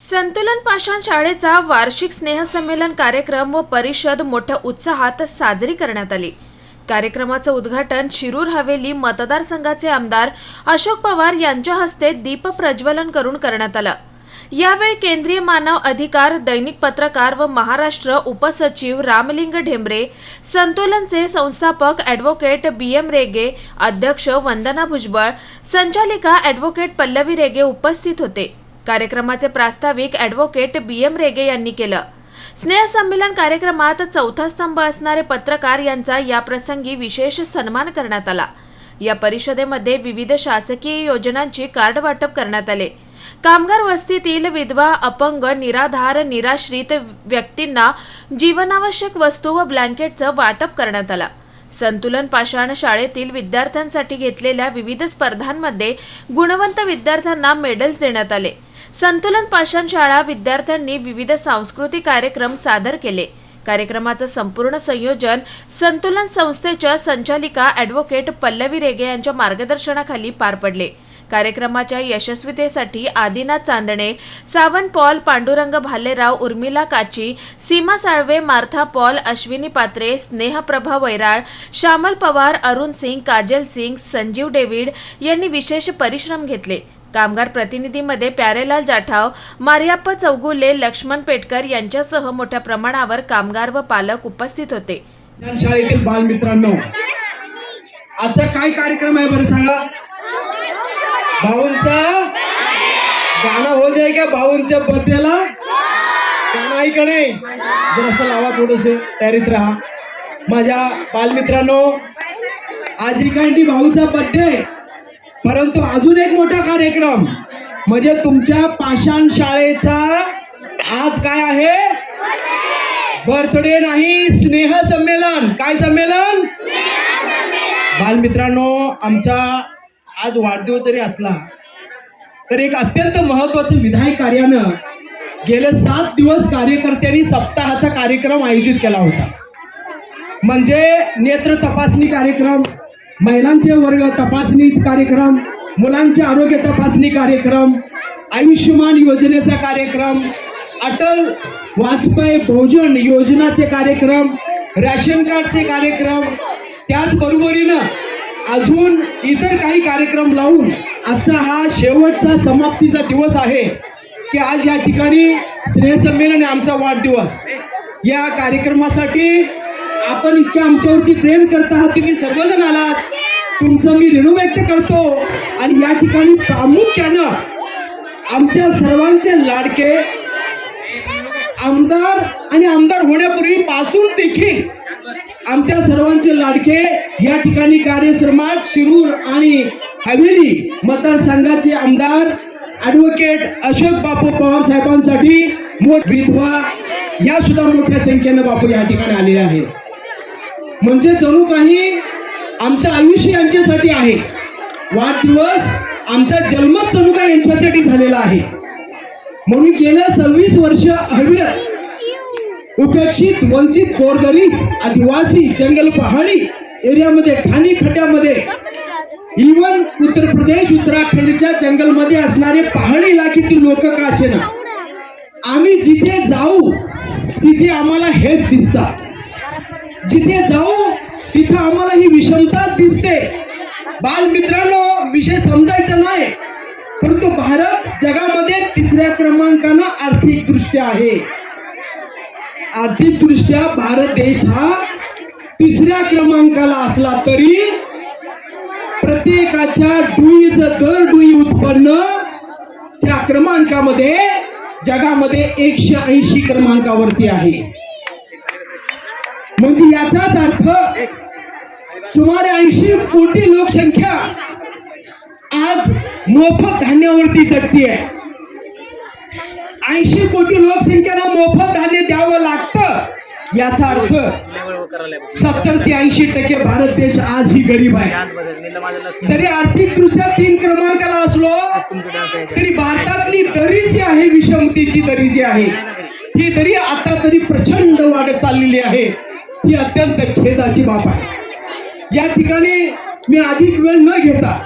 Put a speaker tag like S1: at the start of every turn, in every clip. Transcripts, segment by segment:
S1: संतुलन पाषाण शाळेचा वार्षिक स्नेहसंमेलन कार्यक्रम व परिषद मोठ्या उत्साहात साजरी करण्यात आली. कार्यक्रमाचं उद्घाटन शिरूर हवेली मतदारसंघाचे आमदार अशोक पवार यांच्या हस्ते दीप प्रज्वलन करून करण्यात आलं. यावेळी केंद्रीय मानव अधिकार दैनिक पत्रकार व महाराष्ट्र उपसचिव रामलिंग ढेंबरे संतुलनचे संस्थापक ॲडव्होकेट बी एम रेगे अध्यक्ष वंदना भुजबळ संचालिका ॲडव्होकेट पल्लवी रेगे उपस्थित होते. कार्यक्रमाचे प्रास्ताविक ॲडव्होकेट बी एम रेगे यांनी केलं. स्नेहसंमेलन कार्यक्रमात चौथा स्तंभ असणारे पत्रकार यांचा याप्रसंगी विशेष सन्मान करण्यात आला. या परिषदेमध्ये विविध शासकीय योजनांची कार्ड वाटप करण्यात आले. कामगार वस्तीतील विधवा अपंग निराधार निराश्रित व्यक्तींना जीवनावश्यक वस्तू व ब्लँकेटचं वाटप करण्यात आलं. संतुलन पाषाण शाळेतील विद्यार्थ्यांसाठी घेतलेल्या विविध स्पर्धांमध्ये गुणवंत विद्यार्थ्यांना मेडल्स देण्यात आले. संतुलन पाषाण शाळा विद्यार्थ्यांनी विविध सांस्कृतिक कार्यक्रम सादर केले. कार्यक्रमाचं संपूर्ण संयोजन संतुलन संस्थेच्या संचालिका ॲडव्होकेट पल्लवी रेगे यांच्या मार्गदर्शनाखाली पार पडले. कार्यक्रमाच्या यशस्वीतेसाठी Adinath Chandane Sawan Paul Pandurang Bhalerao Urmila Kachi Seema Salve Martha Paul Ashwini Patre Snehaprabha Vairal Shyamal Pawar Arun Singh Kajal Singh Sanjeev David यांनी विशेष परिश्रम घेतले. कामगार प्रतिनिधीमध्ये प्यारेलाल जाठाव मारियाप्पा चौगुले लक्ष्मण पेटकर यांच्यासह मोठ्या प्रमाणावर कामगार व पालक उपस्थित होते.
S2: शाळेतील बालमित्रांनो आजचा काय कार्यक्रम आहे बरं सांगा? भाऊंचा? गाणं हो जाय का भाऊंच्या बर्थडेला गाणं आहे का नाही? जरासं लावा थोडस तयारीत राहा. माझ्या बालमित्रांनो आज रिकांडी भाऊचा बर्थडे परंतु अजून एक मोठा कार्यक्रम. म्हणजे तुमच्या पाषाण शाळेचा आज काय आहे? बर्थडे नाही स्नेह संमेलन. काय संमेलन? बालमित्रांनो आमचा आज वाढदिवस जरी असला तर एक अत्यंत महत्वाचं विधायक कार्यानं गेले सात दिवस कार्यकर्त्यांनी सप्ताहाचा कार्यक्रम आयोजित केला होता. म्हणजे नेत्र तपासणी कार्यक्रम महिलांचे वर्ग तपासणी कार्यक्रम मुलांचे आरोग्य तपासणी कार्यक्रम आयुष्यमान योजनेचा कार्यक्रम अटल वाजपेयी भोजन योजनाचे कार्यक्रम रॅशन कार्डचे कार्यक्रम त्याचबरोबरीनं अजून इतर काही कार्यक्रम लावून आजचा हा शेवटचा समाप्तीचा दिवस आहे की आज या ठिकाणी स्नेहसंमेलन आहे आमचा वाढदिवस. या कार्यक्रमासाठी आपण इतक्या आमच्यावरती प्रेम करत आहात तुम्ही सर्वजण आलात. तुमचं मी ऋण व्यक्त करतो. आणि या ठिकाणी प्रामुख्यानं आमच्या सर्वांचे लाडके आमदार आणि आमदार होण्यापूर्वी पासून देखील आमच्या सर्वांचे लाडके या ठिकाणी कार्यक्रमात शिरूर आणि हवेली मतदारसंघाचे आमदार ॲडव्होकेट अशोक बापू पवार साहेबांसाठी मोठ विधवा या सुद्धा मोठ्या संख्येनं बापू या ठिकाणी आलेले आहेत. म्हणजे जणू काही आमचं आयुष्य यांच्यासाठी आहे. वाढदिवस आमचा जन्मच जणू काही यांच्यासाठी झालेला आहे. म्हणून गेल्या सव्वीस वर्ष अविरत उपेक्षित वंचित गोरगरीब आदिवासी जंगल पहाडी एरियामध्ये खाणी खड्ड्यामध्ये. इवन उत्तर प्रदेश उत्तराखंडच्या जंगलमध्ये असणारे पहाडी इलाक्यातील लोक का असेना? आम्ही जिथे जाऊ तिथे आम्हाला हेच दिसतात. जिथे जाऊ तिथे आम्हाला ही विषमताच दिसते. बालमित्रांनो विषय समजायचा नाही. परंतु भारत जगामध्ये तिसऱ्या क्रमांकानं आर्थिक दृष्ट्या आहे. आर्थिक दृष्ट्या भारत देश हा तिसऱ्या क्रमांकाला असला तरी प्रत्येकाच्या डुईचं दर डुई उत्पन्न च्या क्रमांकामध्ये जगामध्ये एकशे ऐंशी क्रमांकावरती आहे. म्हणजे याचाच अर्थ सुमारे ऐंशी कोटी लोकसंख्या आज मोफत धान्यावरती जगतीये. ऐंशी कोटी लोकसंख्येला मोफत धान्य द्यावं लागतं याचा अर्थ सत्तर ते ऐंशी टक्के भारत देश आजही गरीब आहे. जरी आर्थिक दृष्ट्या तीन क्रमांकाला असलो तरी भारतातली दरी जी आहे विषमतेची दरी जी आहे ही दरी आता तरी प्रचंड वाढत चाललेली आहे. ही अत्यंत खेदाची बाब आहे. या ठिकाणी मी अधिक वेळ न घेता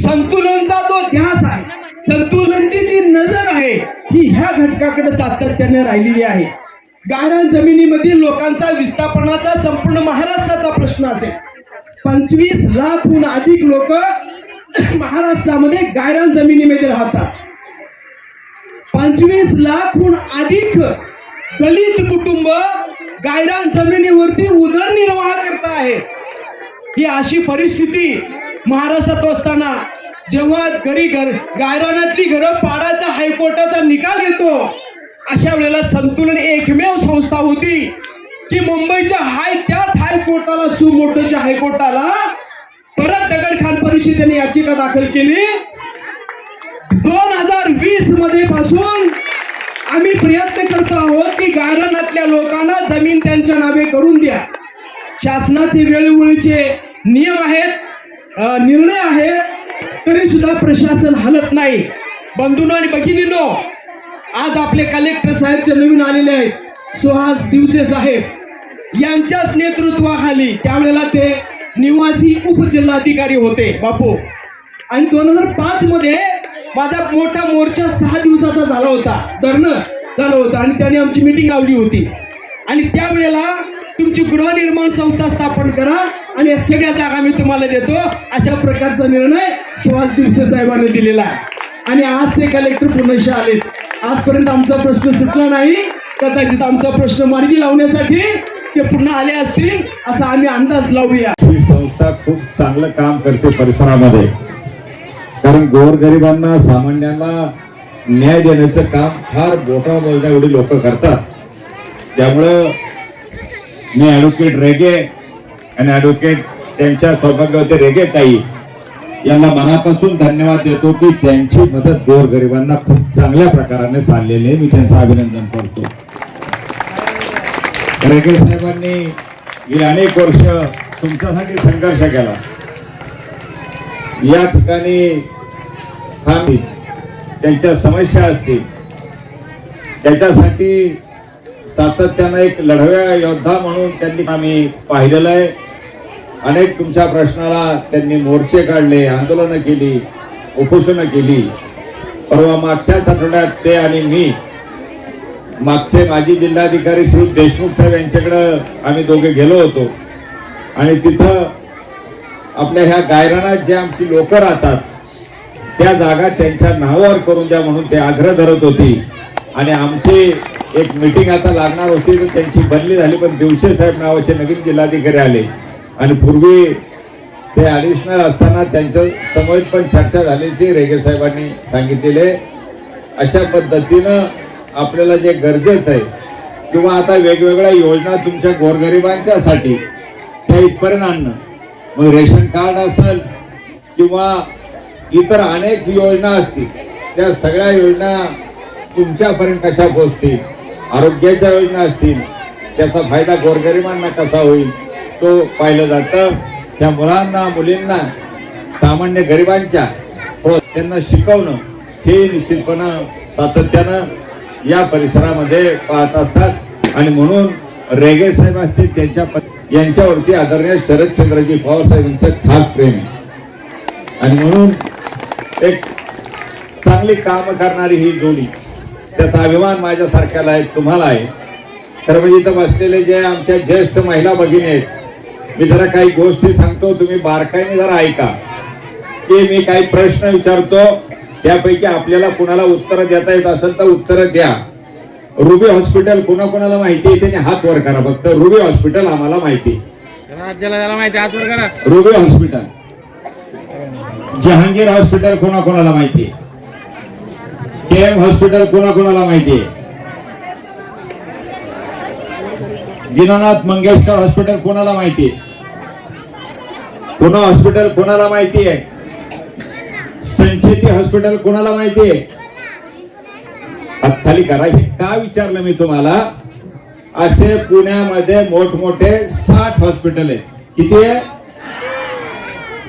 S2: संतुलनचा जो ध्यास आहे संतुलनची जी नजर आहे ही ह्या घटकाकडे सातत्याने राहिलेली आहे. गायरान जमिनीमधील लोकांचा विस्थापनाचा संपूर्ण महाराष्ट्राचा प्रश्न असेल. पंचवीस लाखहून अधिक लोक महाराष्ट्रामध्ये गायरान जमिनीमध्ये राहतात. पंचवीस लाखहून अधिक दलित कुटुंब गायरान जमिनीवरती उदरनिर्वाह करत आहे. ही अशी परिस्थिती महाराष्ट्रात असताना जेव्हा घरी घर गायरानातली घरं पाडाचा हायकोर्टाचा निकाल येतो अशा वेळेला संतुलन एकमेव संस्था होती की मुंबईच्या हाय त्याच हायकोर्टाला सुमोटोच्या हायकोर्टाला परत दगडखान परिषदेने याचिका दाखल केली. दोन हजार वीसमध्ये पासून आम्ही प्रयत्न करतो आहोत की गायरानातल्या लोकांना जमीन त्यांच्या नावे करून द्या. शासनाचे वेळोवेळीचे नियम आहेत निर्णय आहेत तरी सुद्धा प्रशासन हलत नाही. बंधूंनो आणि भगिनींनो आज आपले कलेक्टर साहेब जे नवीन आलेले आहेत. सुहास दिवसे साहेब यांच्याच नेतृत्वाखाली त्यावेळेला ते निवासी उपजिल्हाधिकारी होते बापू. आणि दोन हजार पाच मध्ये माझा मोठा मोर्चा सहा दिवसाचा झाला होता. धरणं झालं होतं आणि त्याने आमची मिटिंग लावली होती. आणि त्यावेळेला तुमची गृहनिर्माण संस्था स्थापन करा आणि या सगळ्या जागा मी तुम्हाला देतो. अशा प्रकारचा निर्णय सुहास दिवसे साहेबांनी दिलेला आहे. आणि आज ते कलेक्टर पुन्हा आलेत. आजपर्यंत आमचा प्रश्न सुटला नाही. कदाचित आमचा प्रश्न मार्गी लावण्यासाठी ते पुन्हा आले असतील असा आम्ही अंदाज लावूया.
S3: ही संस्था खूप चांगलं काम करते परिसरामध्ये. कारण गोरगरिबांना सामान्यांना न्याय देण्याचं काम फार मोठा मोठ्या एवढी लोक करतात. त्यामुळं मी ॲडव्होकेट रेगे आणि ॲडव्होकेट त्यांच्या सौभाग्यवती रेगेताई यांना मनापासून धन्यवाद देतो की त्यांची मदत गोरगरिबांना खूप चांगल्या प्रकाराने चाललेली आहे. मी त्यांचं अभिनंदन करतो. रेगे साहेबांनी गेली अनेक वर्ष तुमच्यासाठी संघर्ष केला. या ठिकाणी त्यांच्या समस्या असतील. त्याच्यासाठी सातत्यानं एक लढव्या योद्धा म्हणून त्यांनी आम्ही पाहिलेलं आहे. अनेक तुमच्या प्रश्नाला त्यांनी मोर्चे काढले आंदोलनं केली उपोषणं केली. परवा मागच्याच आठवड्यात ते आणि मी मागचे माजी जिल्हाधिकारी श्री देशमुख साहेब यांच्याकडं आम्ही दोघे गेलो होतो. आणि तिथं आपल्या ह्या गायरानात जे आमची लोक राहतात त्या जागा त्यांच्या नावावर करून द्या म्हणून ते आग्रह धरत होती. आणि आमची एक मिटिंग आता लागणार होती तर त्यांची बदली झाली पण दिवसे साहेब नावाचे नवीन जिल्हाधिकारी आले. आणि पूर्वी ते ॲडिशनल असताना त्यांच्यासमोर पण चर्चा झाल्याची रेगे साहेबांनी सांगितलेले. अशा पद्धतीनं आपल्याला जे गरजेचं आहे किंवा आता वेगवेगळ्या योजना तुमच्या गोरगरिबांच्यासाठी त्या इथपर्यंत आणणं. मग रेशन कार्ड असेल किंवा इतर अनेक योजना असतील त्या सगळ्या योजना तुमच्यापर्यंत कशा पोहोचतील? आरोग्याच्या योजना असतील त्याचा फायदा गोरगरिबांना कसा होईल? तो पाहिलं जातं. त्या मुलांना मुलींना सामान्य गरिबांच्या हो, त्यांना शिकवणं हे निश्चितपणं सातत्यानं या परिसरामध्ये पाहत असतात. आणि म्हणून रेगे साहेब असतील त्यांच्या यांच्यावरती आदरणीय शरदचंद्रजी पवार साहेबांचं खास प्रेम आणि म्हणून एक चांगली काम करणारी ही जोडी त्याचा अभिमान माझ्यासारख्याला आहे तुम्हाला आहे. तर म्हणजे इथं बसलेले जे आमच्या ज्येष्ठ महिला भगिनी आहेत मी जरा काही गोष्टी सांगतो तुम्ही बारकाईने जरा ऐका. की मी काही प्रश्न विचारतो त्यापैकी आपल्याला कुणाला उत्तर देता येत असेल तर उत्तर द्या. रुबी हॉस्पिटल कुणा कुणाला माहिती आहे? त्याने हात वर करा फक्त. रुबी हॉस्पिटल आम्हाला माहिती आहे. Ruby hospital. जहांगीर हॉस्पिटल कोणा कोणाला माहिती के एम हॉस्पिटल कोणा कोणाला माहिती दीनानाथ मंगेशकर हॉस्पिटल कोणाला माहिती पुणे हॉस्पिटल कोणाला माहिती आहे? संचेती हॉस्पिटल कोणाला माहिती आहे? खाली करा. हे का विचारलं मी तुम्हाला? असे पुण्यामध्ये मोठमोठे साठ हॉस्पिटल आहेत. किती आहे?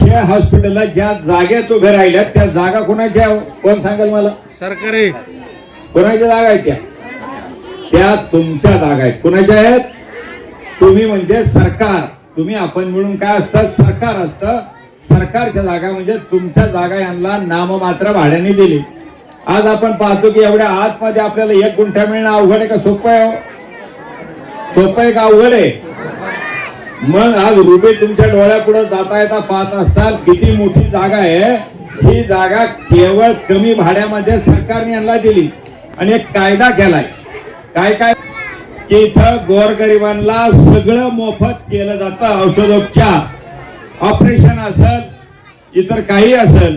S3: त्या हॉस्पिटलला ज्या जागेत उभे राहिल्यात त्या जागा कोणाच्या आहे? कोण सांगेल मला?
S4: सरकारी.
S3: कोणाच्या जागा आहेत त्या? त्या तुमच्या जागा आहेत. कोणाच्या आहेत? तुम्ही म्हणजे सरकार. तुम्ही आपण मिळून काय असतं? सरकार असतं. सरकारच्या जागा म्हणजे तुमच्या जागा यांना नाममात्र भाड्याने दिली. आज आपण पाहतो की एवढ्या आतमध्ये आपल्याला एक गुंठा मिळणं अवघड आहे का? सोपं आहे हो. सोपं आहे का? अवघड आहे. मग आज रुपये तुमच्या डोळ्यापुढे जाता येता पाहत असतात किती मोठी जागा आहे. ही जागा केवळ कमी भाड्यामध्ये सरकारने यांना दिली. आणि एक कायदा केलाय. काय काय की इथं गोरगरिबांना सगळं मोफत केलं जातं औषधोपचार. ऑपरेशन असेल इतर काही असेल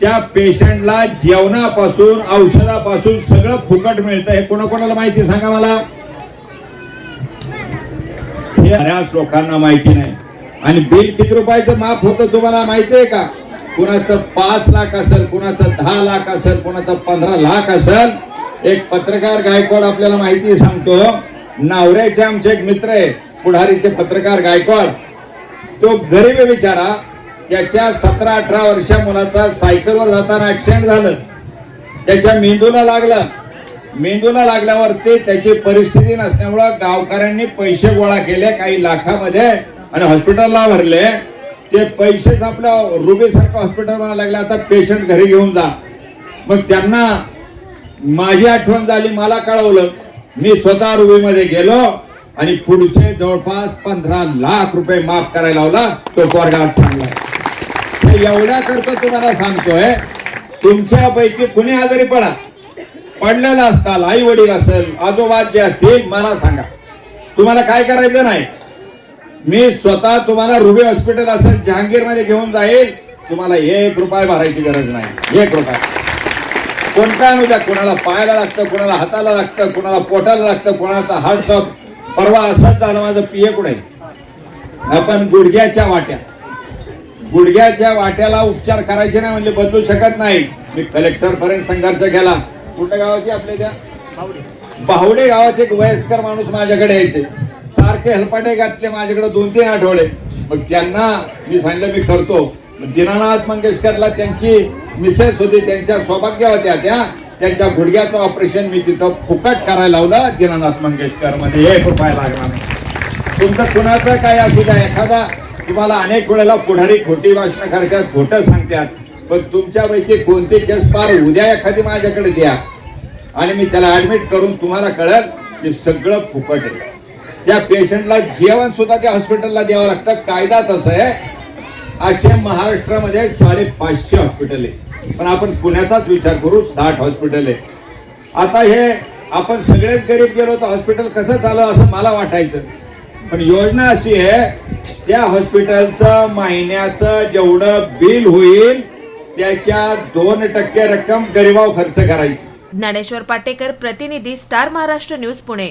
S3: त्या पेशंटला जेवणापासून औषधापासून सगळं फुकट मिळतं. हे कोणाकोणाला माहिती सांगा मला? हे बऱ्याच लोकांना माहिती नाही. आणि बिल किती रुपयाचं माफ होतं तुम्हाला माहिती आहे का? कुणाचं पाच लाख असेल कुणाचं दहा लाख असेल कुणाचं पंधरा लाख असेल एक पत्रकार गायकवाड आपल्याला माहिती सांगतो. नावऱ्याचे आमचे एक मित्र आहे पुढारीचे पत्रकार गायकवाड. तो गरीब बिचारा. त्याच्या सतरा अठरा वर्षा मुलाचा सायकलवर जाताना ऍक्सिडेंट झालं. त्याच्या मेंदूला लागलं. मेंदूला लागल्यावर ते त्याची परिस्थिती नसल्यामुळं गावकऱ्यांनी पैसे गोळा केले काही लाखामध्ये आणि हॉस्पिटलला भरले. ते पैसेच आपल्या रुबीसारखं हॉस्पिटल म्हणायला लागले आता पेशंट घरी घेऊन जा. मग त्यांना माझी आठवण झाली मला कळवलं. मी स्वतः रुबीमध्ये गेलो आणि पुढचे जवळपास पंधरा लाख रुपये माफ करायला लावला. तो पोरगा चांगला हे एवढ्या करता तुम्हाला सांगतोय तुमच्यापैकी कुणी आजारी पडा. पडलेला असताल आई वडील असेल आजोबा जे असतील मला सांगा. तुम्हाला काय करायचं नाही. मी स्वतः तुम्हाला रुबे हॉस्पिटल असेल जहांगीरमध्ये घेऊन जाईल. तुम्हाला एक रुपये भरायची गरज नाही. एक रुपया. कोणता आणू द्या कोणाला पायाला लागतं कोणाला हाताला लागतं कोणाला पोटाला लागतं कोणाचा हार्ट परवा असंच झालं माझं पिये कुठे आपण गुडघ्याच्या वाट्या. गुडघ्याच्या वाट्याला उपचार करायचे नाही म्हणजे बदलू शकत नाही. मी कलेक्टर पर्यंत संघर्ष केला. कुठल्या गावाची आपल्या त्या? बावडे गावाचे एक वयस्कर माणूस माझ्याकडे यायचे. सारखे हेलपाटे घातले माझ्याकडे दोन तीन आठवडे मग त्यांना मी सांगितलं मी करतो. दीनानाथ मंगेशकरला त्यांची मिसेस होती त्यांच्या सौभाग्य होत्या त्या. त्यांच्या गुडघ्याचं ऑपरेशन मी तिथं फुकट करायला लावलं दीनानाथ मंगेशकरमध्ये. एक रुपया लागला नाही. तुमचं कुणाचं काय असू द्या एखादा तुम्हाला अनेक वेळेला पुढारी खोटी भाषणं करतात खोटं सांगतात पण तुमच्यापैकी कोणती केस पार उद्या एखादी माझ्याकडे द्या. आणि मी त्याला ऍडमिट करून तुम्हाला कळेल की सगळं फुकट आहे. त्या पेशंटला जेवण सुद्धा त्या हॉस्पिटलला द्यावं लागतं. कायदा तसं आहे असे महाराष्ट्रामध्ये साडेपाचशे हॉस्पिटल आहे. पण आपण पुण्याचाच विचार करू साठ हॉस्पिटल आहे. आता हे आपण सगळेच गरीब गेलो तर हॉस्पिटल कसं चालू असं मला वाटायचं. पण योजना अशी आहे त्या हॉस्पिटलचं महिन्याचं जेवढं बिल होईल त्याच्या दोन टक्के रक्कम गरिबाव खर्च करायची.
S1: ज्ञानेश्वर पाटेकर प्रतिनिधी स्टार महाराष्ट्र न्यूज पुणे.